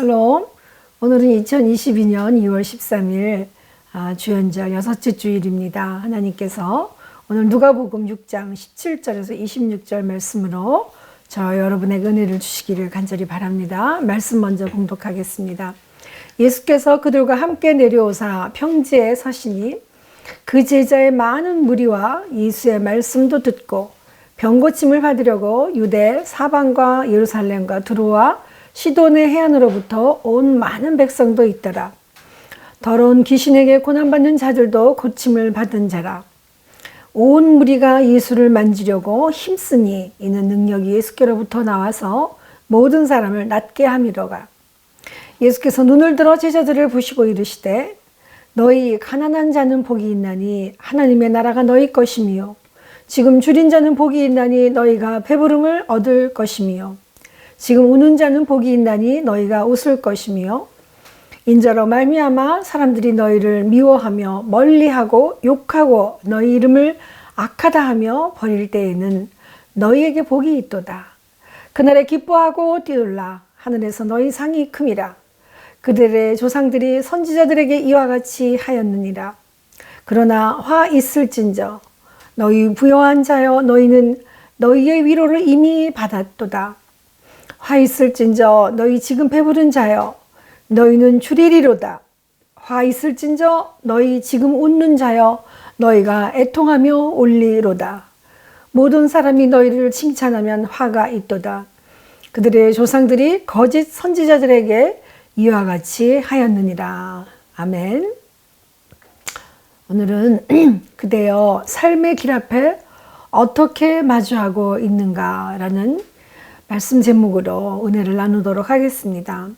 샬롬. 오늘은 2022년 2월 13일 아, 주연절 여섯째 주일입니다. 하나님께서 오늘 누가복음 6장 17절에서 26절 말씀으로 저 여러분에게 은혜를 주시기를 간절히 바랍니다. 말씀 먼저 봉독하겠습니다. 예수께서 그들과 함께 내려오사 평지에 서시니 그 제자의 많은 무리와 예수의 말씀도 듣고 병고침을 받으려고 유대 사방과 예루살렘과 두로와 시돈의 해안으로부터 온 많은 백성도 있더라. 더러운 귀신에게 고난받는 자들도 고침을 받은 자라. 온 무리가 예수를 만지려고 힘쓰니 이는 능력이 예수께로부터 나와서 모든 사람을 낫게 함이로가. 예수께서 눈을 들어 제자들을 보시고 이르시되 너희 가난한 자는 복이 있나니 하나님의 나라가 너희 것이미요 지금 줄인 자는 복이 있나니 너희가 배부름을 얻을 것이미요 지금 우는 자는 복이 있나니 너희가 웃을 것이며 인자로 말미암아 사람들이 너희를 미워하며 멀리하고 욕하고 너희 이름을 악하다 하며 버릴 때에는 너희에게 복이 있도다. 그날에 기뻐하고 뛰놀라 하늘에서 너희 상이 큼이라. 그들의 조상들이 선지자들에게 이와 같이 하였느니라. 그러나 화 있을진저 너희 부여한 자여 너희는 너희의 위로를 이미 받았도다. 화 있을진저 너희 지금 배부른 자여 너희는 줄이리로다. 화 있을진저 너희 지금 웃는 자여 너희가 애통하며 올리로다. 모든 사람이 너희를 칭찬하면 화가 있도다. 그들의 조상들이 거짓 선지자들에게 이와 같이 하였느니라. 아멘. 오늘은 그대여 삶의 길 앞에 어떻게 마주하고 있는가라는 말씀 제목으로 은혜를 나누도록 하겠습니다.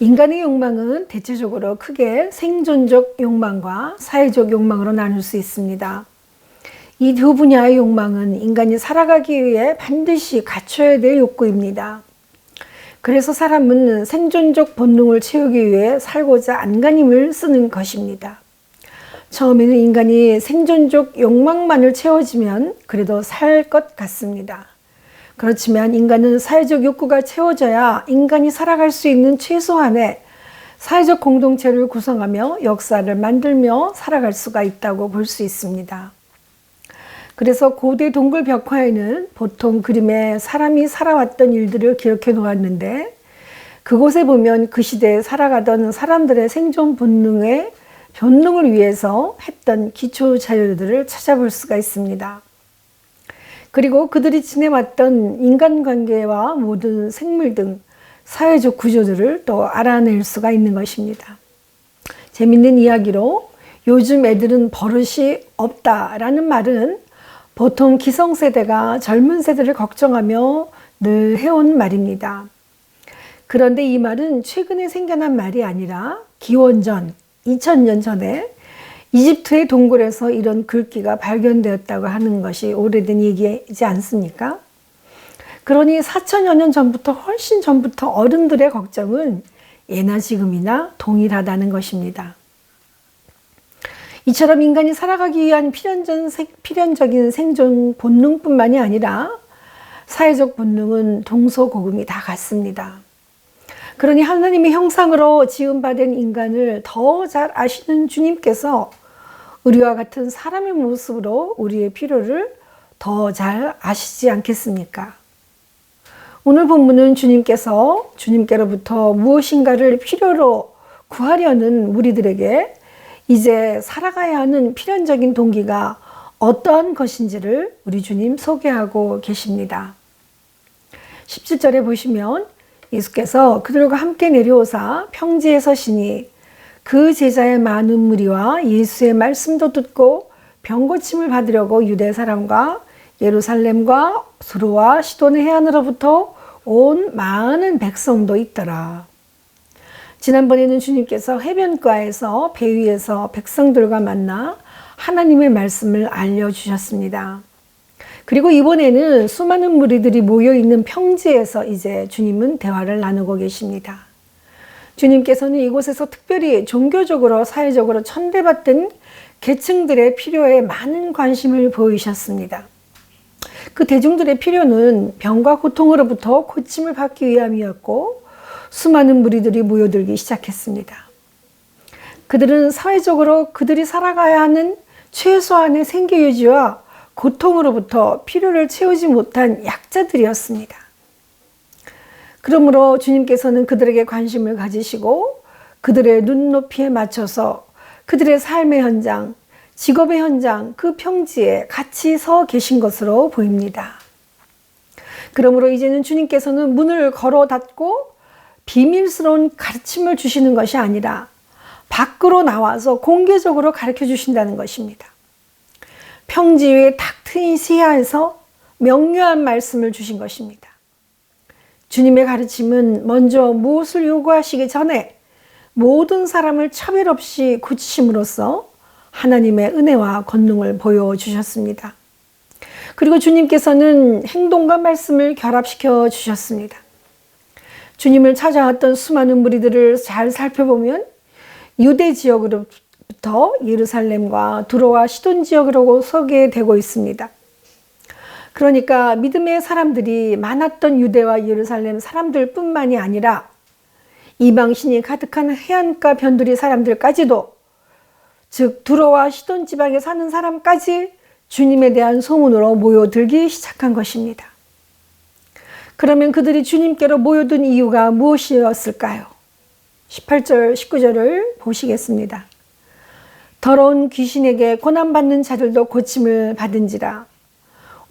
인간의 욕망은 대체적으로 크게 생존적 욕망과 사회적 욕망으로 나눌 수 있습니다. 이 두 분야의 욕망은 인간이 살아가기 위해 반드시 갖춰야 될 욕구입니다. 그래서 사람은 생존적 본능을 채우기 위해 살고자 안간힘을 쓰는 것입니다. 처음에는 인간이 생존적 욕망만을 채워지면 그래도 살 것 같습니다. 그렇지만 인간은 사회적 욕구가 채워져야 인간이 살아갈 수 있는 최소한의 사회적 공동체를 구성하며 역사를 만들며 살아갈 수가 있다고 볼 수 있습니다. 그래서 고대 동굴 벽화에는 보통 그림에 사람이 살아왔던 일들을 기록해 놓았는데 그곳에 보면 그 시대에 살아가던 사람들의 생존 본능의 본능을 위해서 했던 기초 자료들을 찾아볼 수가 있습니다. 그리고 그들이 지내왔던 인간관계와 모든 생물 등 사회적 구조들을 또 알아낼 수가 있는 것입니다. 재밌는 이야기로 요즘 애들은 버릇이 없다라는 말은 보통 기성세대가 젊은 세대를 걱정하며 늘 해온 말입니다. 그런데 이 말은 최근에 생겨난 말이 아니라 기원전 2000년 전에 이집트의 동굴에서 이런 글귀가 발견되었다고 하는 것이 오래된 얘기이지 않습니까? 그러니 4천여 년 전부터 훨씬 전부터 어른들의 걱정은 예나 지금이나 동일하다는 것입니다. 이처럼 인간이 살아가기 위한 필연적인 생존 본능뿐만이 아니라 사회적 본능은 동서고금이 다 같습니다. 그러니 하나님의 형상으로 지음받은 인간을 더 잘 아시는 주님께서 우리와 같은 사람의 모습으로 우리의 필요를 더 잘 아시지 않겠습니까? 오늘 본문은 주님께서 주님께로부터 무엇인가를 필요로 구하려는 우리들에게 이제 살아가야 하는 필연적인 동기가 어떠한 것인지를 우리 주님 소개하고 계십니다. 17절에 보시면 예수께서 그들과 함께 내려오사 평지에 서시니 그 제자의 많은 무리와 예수의 말씀도 듣고 병고침을 받으려고 유대 사람과 예루살렘과 수로와 시돈의 해안으로부터 온 많은 백성도 있더라. 지난번에는 주님께서 해변가에서 배 위에서 백성들과 만나 하나님의 말씀을 알려주셨습니다. 그리고 이번에는 수많은 무리들이 모여 있는 평지에서 이제 주님은 대화를 나누고 계십니다. 주님께서는 이곳에서 특별히 종교적으로 사회적으로 천대받던 계층들의 필요에 많은 관심을 보이셨습니다. 그 대중들의 필요는 병과 고통으로부터 고침을 받기 위함이었고 수많은 무리들이 모여들기 시작했습니다. 그들은 사회적으로 그들이 살아가야 하는 최소한의 생계 유지와 고통으로부터 필요를 채우지 못한 약자들이었습니다. 그러므로 주님께서는 그들에게 관심을 가지시고 그들의 눈높이에 맞춰서 그들의 삶의 현장, 직업의 현장, 그 평지에 같이 서 계신 것으로 보입니다. 그러므로 이제는 주님께서는 문을 걸어 닫고 비밀스러운 가르침을 주시는 것이 아니라 밖으로 나와서 공개적으로 가르쳐 주신다는 것입니다. 평지 위에 탁 트인 시야에서 명료한 말씀을 주신 것입니다. 주님의 가르침은 먼저 무엇을 요구하시기 전에 모든 사람을 차별 없이 고치심으로써 하나님의 은혜와 권능을 보여주셨습니다. 그리고 주님께서는 행동과 말씀을 결합시켜 주셨습니다. 주님을 찾아왔던 수많은 무리들을 잘 살펴보면 유대 지역으로부터 예루살렘과 두로와 시돈 지역으로 소개되고 있습니다. 그러니까 믿음의 사람들이 많았던 유대와 예루살렘 사람들 뿐만이 아니라 이방신이 가득한 해안가 변두리 사람들까지도 즉 두로와 시돈 지방에 사는 사람까지 주님에 대한 소문으로 모여들기 시작한 것입니다. 그러면 그들이 주님께로 모여든 이유가 무엇이었을까요? 18절, 19절을 보시겠습니다. 더러운 귀신에게 고난받는 자들도 고침을 받은지라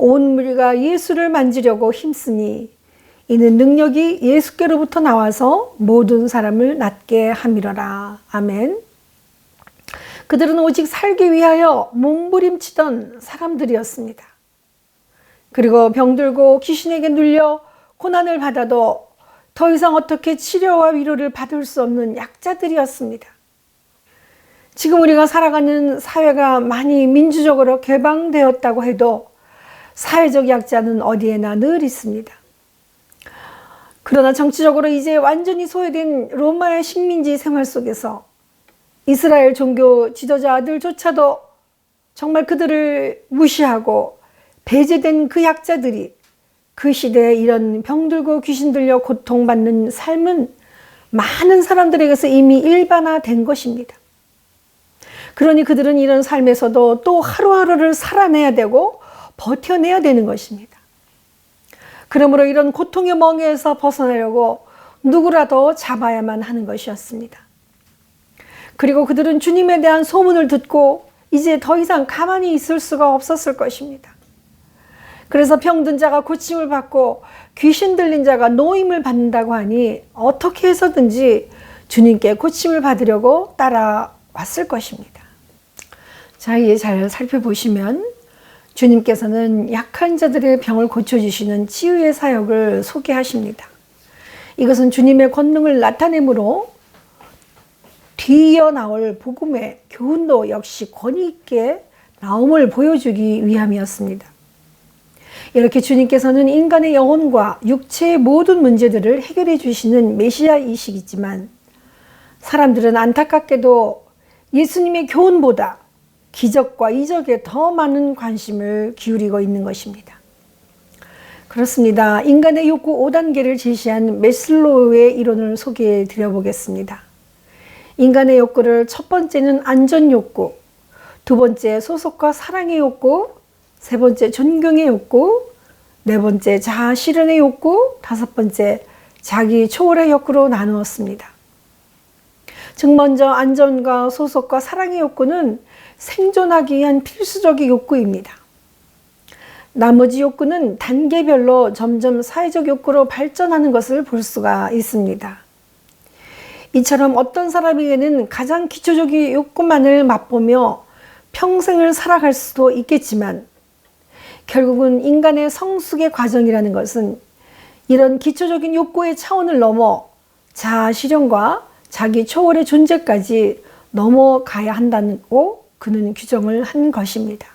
온 무리가 예수를 만지려고 힘쓰니 이는 능력이 예수께로부터 나와서 모든 사람을 낫게 함이러라. 아멘. 그들은 오직 살기 위하여 몸부림치던 사람들이었습니다. 그리고 병들고 귀신에게 눌려 고난을 받아도 더 이상 어떻게 치료와 위로를 받을 수 없는 약자들이었습니다. 지금 우리가 살아가는 사회가 많이 민주적으로 개방되었다고 해도 사회적 약자는 어디에나 늘 있습니다. 그러나 정치적으로 이제 완전히 소외된 로마의 식민지 생활 속에서 이스라엘 종교 지도자들조차도 정말 그들을 무시하고 배제된 그 약자들이 그 시대에 이런 병들고 귀신 들려 고통받는 삶은 많은 사람들에게서 이미 일반화된 것입니다. 그러니 그들은 이런 삶에서도 또 하루하루를 살아내야 되고 버텨내야 되는 것입니다. 그러므로 이런 고통의 멍에서 벗어나려고 누구라도 잡아야만 하는 것이었습니다. 그리고 그들은 주님에 대한 소문을 듣고 이제 더 이상 가만히 있을 수가 없었을 것입니다. 그래서 병든 자가 고침을 받고 귀신 들린 자가 노임을 받는다고 하니 어떻게 해서든지 주님께 고침을 받으려고 따라왔을 것입니다. 자, 이제 잘 살펴보시면 주님께서는 약한 자들의 병을 고쳐주시는 치유의 사역을 소개하십니다. 이것은 주님의 권능을 나타내므로 뒤이어 나올 복음의 교훈도 역시 권위 있게 나옴을 보여주기 위함이었습니다. 이렇게 주님께서는 인간의 영혼과 육체의 모든 문제들을 해결해 주시는 메시아이시지만 사람들은 안타깝게도 예수님의 교훈보다 기적과 이적에 더 많은 관심을 기울이고 있는 것입니다. 그렇습니다. 인간의 욕구 5단계를 제시한 메슬로우의 이론을 소개해 드려 보겠습니다. 인간의 욕구를 첫 번째는 안전 욕구, 두 번째 소속과 사랑의 욕구, 세 번째 존경의 욕구, 네 번째 자아 실현의 욕구, 다섯 번째 자기 초월의 욕구로 나누었습니다. 즉 먼저 안전과 소속과 사랑의 욕구는 생존하기 위한 필수적인 욕구입니다. 나머지 욕구는 단계별로 점점 사회적 욕구로 발전하는 것을 볼 수가 있습니다. 이처럼 어떤 사람에게는 가장 기초적인 욕구만을 맛보며 평생을 살아갈 수도 있겠지만 결국은 인간의 성숙의 과정이라는 것은 이런 기초적인 욕구의 차원을 넘어 자아 실현과 자기 초월의 존재까지 넘어가야 한다고 그는 규정을 한 것입니다.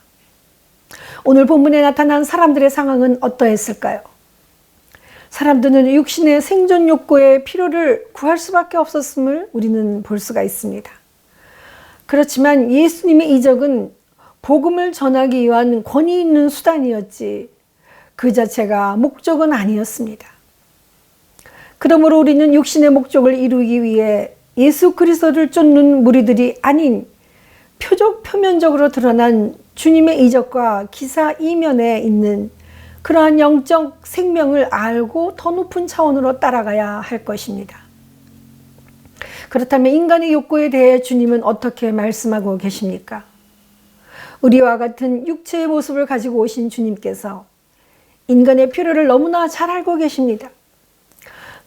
오늘 본문에 나타난 사람들의 상황은 어떠했을까요? 사람들은 육신의 생존 욕구의 필요를 구할 수밖에 없었음을 우리는 볼 수가 있습니다. 그렇지만 예수님의 이적은 복음을 전하기 위한 권위 있는 수단이었지 그 자체가 목적은 아니었습니다. 그러므로 우리는 육신의 목적을 이루기 위해 예수 그리스도를 쫓는 무리들이 아닌 표적 표면적으로 드러난 주님의 이적과 기사 이면에 있는 그러한 영적 생명을 알고 더 높은 차원으로 따라가야 할 것입니다. 그렇다면 인간의 욕구에 대해 주님은 어떻게 말씀하고 계십니까? 우리와 같은 육체의 모습을 가지고 오신 주님께서 인간의 필요를 너무나 잘 알고 계십니다.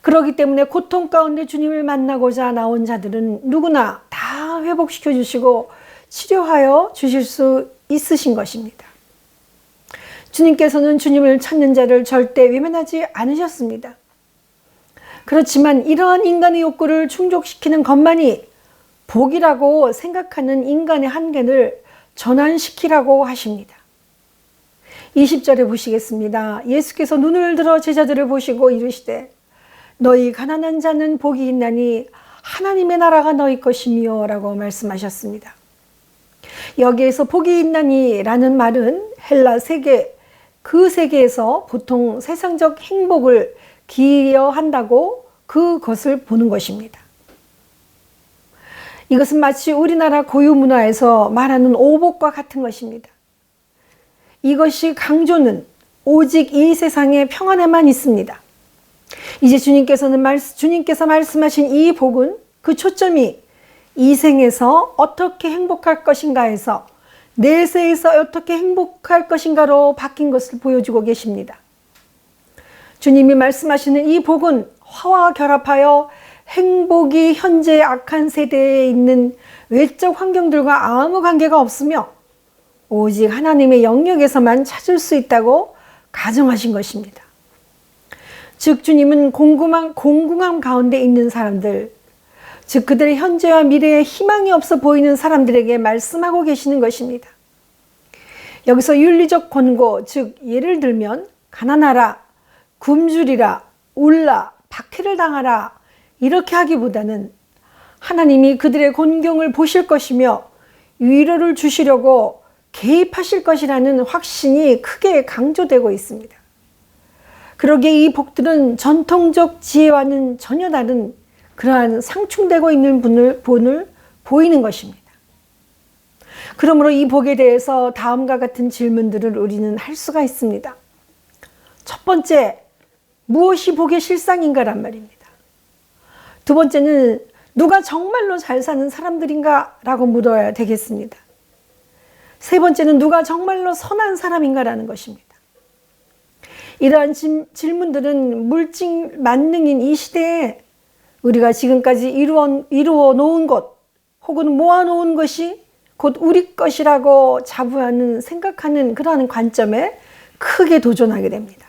그러기 때문에 고통 가운데 주님을 만나고자 나온 자들은 누구나 다 회복시켜 주시고 치료하여 주실 수 있으신 것입니다. 주님께서는 주님을 찾는 자를 절대 외면하지 않으셨습니다. 그렇지만 이러한 인간의 욕구를 충족시키는 것만이 복이라고 생각하는 인간의 한계를 전환시키라고 하십니다. 20절에 보시겠습니다. 예수께서 눈을 들어 제자들을 보시고 이르시되 너희 가난한 자는 복이 있나니 하나님의 나라가 너희 것이며 라고 말씀하셨습니다. 여기에서 복이 있나니 라는 말은 헬라 세계, 그 세계에서 보통 세상적 행복을 기여한다고 그것을 보는 것입니다. 이것은 마치 우리나라 고유 문화에서 말하는 오복과 같은 것입니다. 이것이 강조는 오직 이 세상의 평안에만 있습니다. 이제 주님께서는 말, 주님께서 말씀하신 이 복은 그 초점이 이 생에서 어떻게 행복할 것인가에서 내세에서 어떻게 행복할 것인가로 바뀐 것을 보여주고 계십니다. 주님이 말씀하시는 이 복은 화와 결합하여 행복이 현재 악한 세대에 있는 외적 환경들과 아무 관계가 없으며 오직 하나님의 영역에서만 찾을 수 있다고 가정하신 것입니다. 즉 주님은 공공함, 공공함 가운데 있는 사람들, 즉 그들의 현재와 미래에 희망이 없어 보이는 사람들에게 말씀하고 계시는 것입니다. 여기서 윤리적 권고, 즉 예를 들면 가난하라, 굶주리라, 울라, 박해를 당하라 이렇게 하기보다는 하나님이 그들의 곤경을 보실 것이며 위로를 주시려고 개입하실 것이라는 확신이 크게 강조되고 있습니다. 그러기에 이 복들은 전통적 지혜와는 전혀 다른 그러한 상충되고 있는 분을, 분을 보이는 것입니다. 그러므로 이 복에 대해서 다음과 같은 질문들을 우리는 할 수가 있습니다. 첫 번째, 무엇이 복의 실상인가란 말입니다. 두 번째는 누가 정말로 잘 사는 사람들인가 라고 물어야 되겠습니다. 세 번째는 누가 정말로 선한 사람인가라는 것입니다. 이러한 질문들은 물질 만능인 이 시대에 우리가 지금까지 이루어, 이루어 놓은 것 혹은 모아 놓은 것이 곧 우리 것이라고 자부하는 생각하는 그러한 관점에 크게 도전하게 됩니다.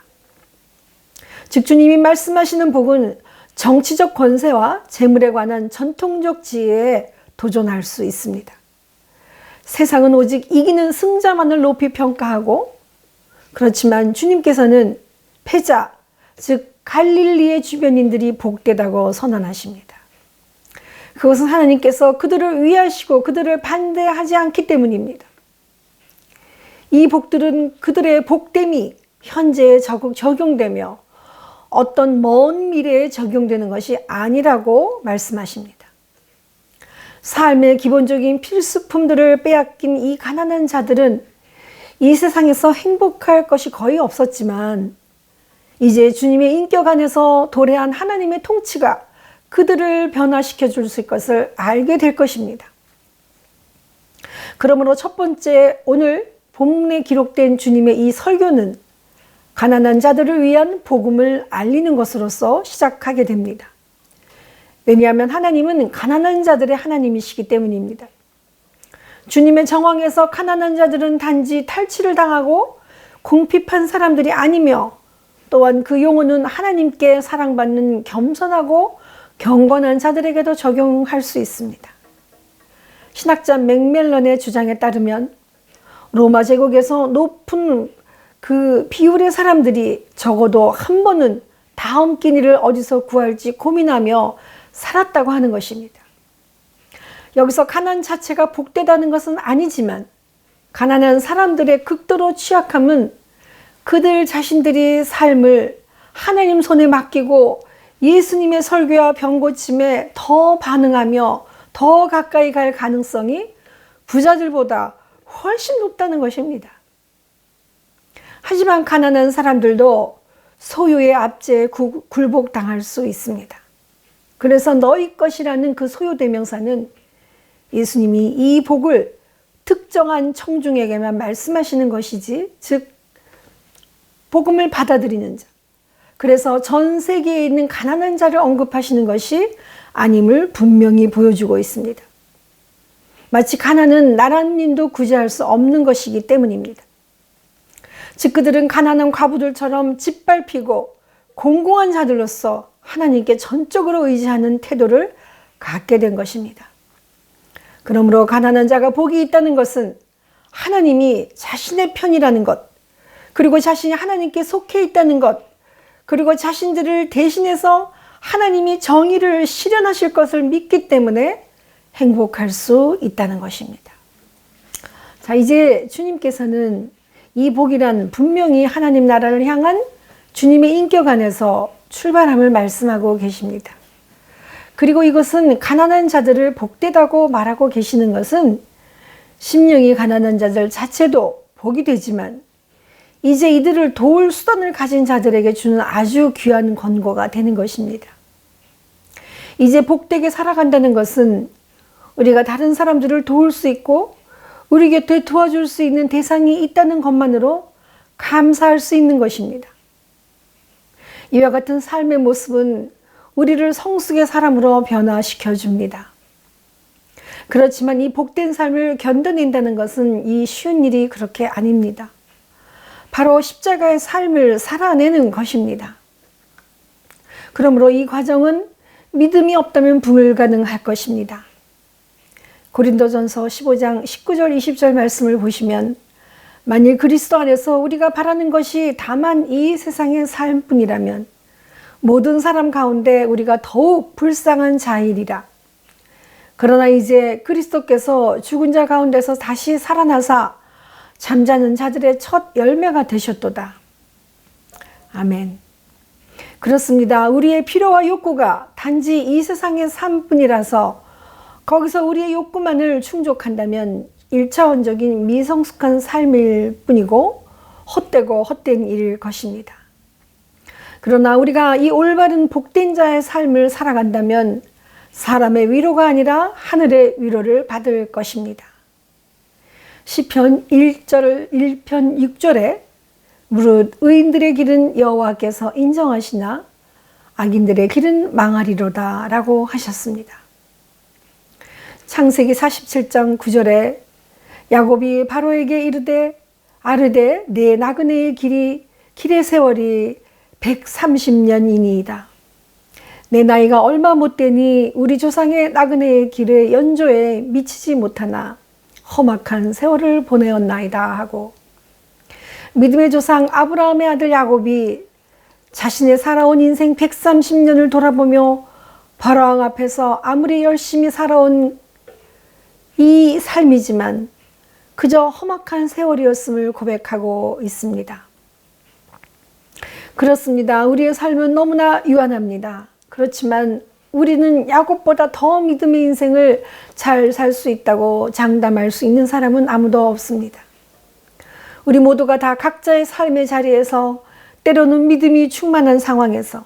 즉 주님이 말씀하시는 복은 정치적 권세와 재물에 관한 전통적 지혜에 도전할 수 있습니다. 세상은 오직 이기는 승자만을 높이 평가하고 그렇지만 주님께서는 패자, 즉 갈릴리의 주변인들이 복되다고 선언하십니다. 그것은 하나님께서 그들을 위하시고 그들을 반대하지 않기 때문입니다. 이 복들은 그들의 복됨이 현재에 적용되며 어떤 먼 미래에 적용되는 것이 아니라고 말씀하십니다. 삶의 기본적인 필수품들을 빼앗긴 이 가난한 자들은 이 세상에서 행복할 것이 거의 없었지만 이제 주님의 인격 안에서 도래한 하나님의 통치가 그들을 변화시켜 줄 것을 알게 될 것입니다. 그러므로 첫 번째 오늘 본문에 기록된 주님의 이 설교는 가난한 자들을 위한 복음을 알리는 것으로서 시작하게 됩니다. 왜냐하면 하나님은 가난한 자들의 하나님이시기 때문입니다. 주님의 정황에서 가난한 자들은 단지 탈취를 당하고 궁핍한 사람들이 아니며 또한 그 용어는 하나님께 사랑받는 겸손하고 경건한 자들에게도 적용할 수 있습니다. 신학자 맥멜런의 주장에 따르면 로마 제국에서 높은 그 비율의 사람들이 적어도 한 번은 다음 끼니를 어디서 구할지 고민하며 살았다고 하는 것입니다. 여기서 가난 자체가 복되다는 것은 아니지만 가난한 사람들의 극도로 취약함은 그들 자신들이 삶을 하나님 손에 맡기고 예수님의 설교와 병고침에 더 반응하며 더 가까이 갈 가능성이 부자들보다 훨씬 높다는 것입니다. 하지만 가난한 사람들도 소유의 압제에 굴복당할 수 있습니다. 그래서 너희 것이라는 그 소유 대명사는 예수님이 이 복을 특정한 청중에게만 말씀하시는 것이지, 즉, 복음을 받아들이는 자. 그래서 전 세계에 있는 가난한 자를 언급하시는 것이 아님을 분명히 보여주고 있습니다. 마치 가난은 나라님도 구제할 수 없는 것이기 때문입니다. 즉 그들은 가난한 과부들처럼 짓밟히고 공공한 자들로서 하나님께 전적으로 의지하는 태도를 갖게 된 것입니다. 그러므로 가난한 자가 복이 있다는 것은 하나님이 자신의 편이라는 것, 그리고 자신이 하나님께 속해 있다는 것, 그리고 자신들을 대신해서 하나님이 정의를 실현하실 것을 믿기 때문에 행복할 수 있다는 것입니다. 자, 이제 주님께서는 이 복이란 분명히 하나님 나라를 향한 주님의 인격 안에서 출발함을 말씀하고 계십니다. 그리고 이것은 가난한 자들을 복되다고 말하고 계시는 것은 심령이 가난한 자들 자체도 복이 되지만 이제 이들을 도울 수단을 가진 자들에게 주는 아주 귀한 권고가 되는 것입니다. 이제 복되게 살아간다는 것은 우리가 다른 사람들을 도울 수 있고 우리 곁에 도와줄 수 있는 대상이 있다는 것만으로 감사할 수 있는 것입니다. 이와 같은 삶의 모습은 우리를 성숙의 사람으로 변화시켜 줍니다. 그렇지만 이 복된 삶을 견뎌낸다는 것은 이 쉬운 일이 그렇게 아닙니다. 바로 십자가의 삶을 살아내는 것입니다. 그러므로 이 과정은 믿음이 없다면 불가능할 것입니다. 고린도전서 15장 19절 20절 말씀을 보시면 만일 그리스도 안에서 우리가 바라는 것이 다만 이 세상의 삶뿐이라면 모든 사람 가운데 우리가 더욱 불쌍한 자이리라. 그러나 이제 그리스도께서 죽은 자 가운데서 다시 살아나사 잠자는 자들의 첫 열매가 되셨도다. 아멘. 그렇습니다. 우리의 필요와 욕구가 단지 이 세상의 삶뿐이라서 거기서 우리의 욕구만을 충족한다면 1차원적인 미성숙한 삶일 뿐이고 헛되고 헛된 일일 것입니다. 그러나 우리가 이 올바른 복된 자의 삶을 살아간다면 사람의 위로가 아니라 하늘의 위로를 받을 것입니다. 시편 1절 1편 6절에 무릇 의인들의 길은 여호와께서 인정하시나 악인들의 길은 망하리로다라고 하셨습니다. 창세기 47장 9절에 야곱이 바로에게 이르되 아르되 내 나그네의 길이 길의 세월이 130년이니이다. 내 나이가 얼마 못 되니 우리 조상의 나그네의 길의 연조에 미치지 못하나 험악한 세월을 보내었나이다 하고 믿음의 조상 아브라함의 아들 야곱이 자신의 살아온 인생 130년을 돌아보며 바로왕 앞에서 아무리 열심히 살아온 이 삶이지만 그저 험악한 세월이었음을 고백하고 있습니다. 그렇습니다. 우리의 삶은 너무나 유한합니다. 그렇지만 우리는 야곱보다 더 믿음의 인생을 잘 살 수 있다고 장담할 수 있는 사람은 아무도 없습니다. 우리 모두가 다 각자의 삶의 자리에서 때로는 믿음이 충만한 상황에서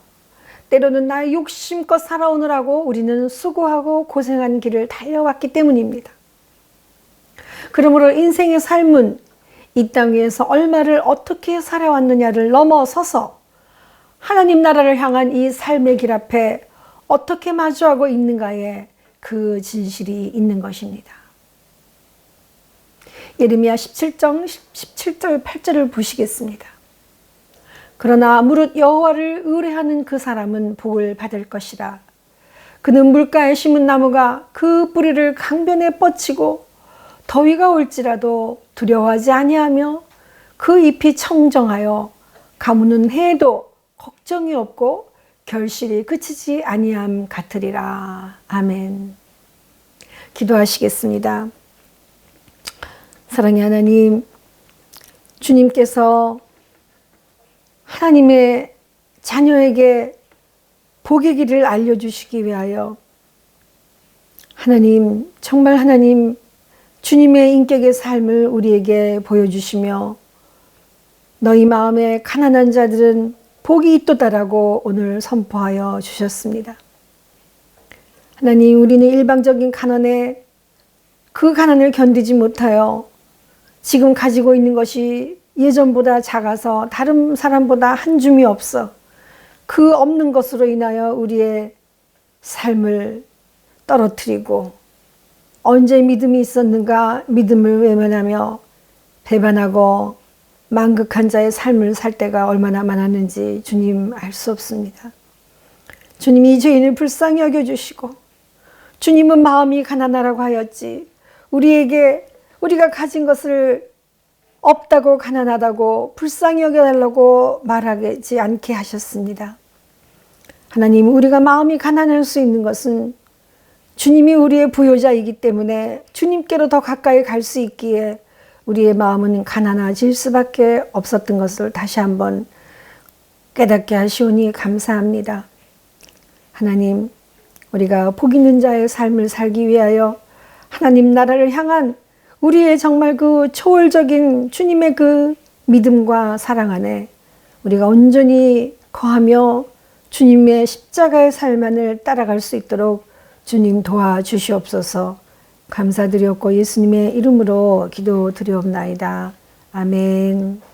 때로는 나의 욕심껏 살아오느라고 우리는 수고하고 고생한 길을 달려왔기 때문입니다. 그러므로 인생의 삶은 이땅 위에서 얼마를 어떻게 살아왔느냐를 넘어서서 하나님 나라를 향한 이 삶의 길 앞에 어떻게 마주하고 있는가에 그 진실이 있는 것입니다. 예레미야 17장 17절 8절을 보시겠습니다. 그러나 무릇 여호와를 의뢰하는 그 사람은 복을 받을 것이라. 그는 물가에 심은 나무가 그 뿌리를 강변에 뻗치고 더위가 올지라도 두려워하지 아니하며 그 잎이 청정하여 가무는 해도 걱정이 없고 결실이 그치지 아니함 같으리라. 아멘. 기도하시겠습니다. 사랑의 하나님, 주님께서 하나님의 자녀에게 복의 길을 알려주시기 위하여 하나님, 정말 하나님, 주님의 인격의 삶을 우리에게 보여주시며 너희 마음에 가난한 자들은 복이 있도다라고 오늘 선포하여 주셨습니다. 하나님, 우리는 일방적인 가난에 그 가난을 견디지 못하여 지금 가지고 있는 것이 예전보다 작아서 다른 사람보다 한 줌이 없어 그 없는 것으로 인하여 우리의 삶을 떨어뜨리고 언제 믿음이 있었는가 믿음을 외면하며 배반하고 만극한 자의 삶을 살 때가 얼마나 많았는지 주님 알 수 없습니다. 주님이 죄인을 불쌍히 여겨주시고 주님은 마음이 가난하라고 하였지 우리에게 우리가 가진 것을 없다고 가난하다고 불쌍히 여겨달라고 말하지 않게 하셨습니다. 하나님, 우리가 마음이 가난할 수 있는 것은 주님이 우리의 부여자이기 때문에 주님께로 더 가까이 갈 수 있기에 우리의 마음은 가난해질 수밖에 없었던 것을 다시 한번 깨닫게 하시오니 감사합니다. 하나님, 우리가 복 있는 자의 삶을 살기 위하여 하나님 나라를 향한 우리의 정말 그 초월적인 주님의 그 믿음과 사랑 안에 우리가 온전히 거하며 주님의 십자가의 삶만을 따라갈 수 있도록 주님 도와주시옵소서 감사드렸고 예수님의 이름으로 기도드리옵나이다. 아멘.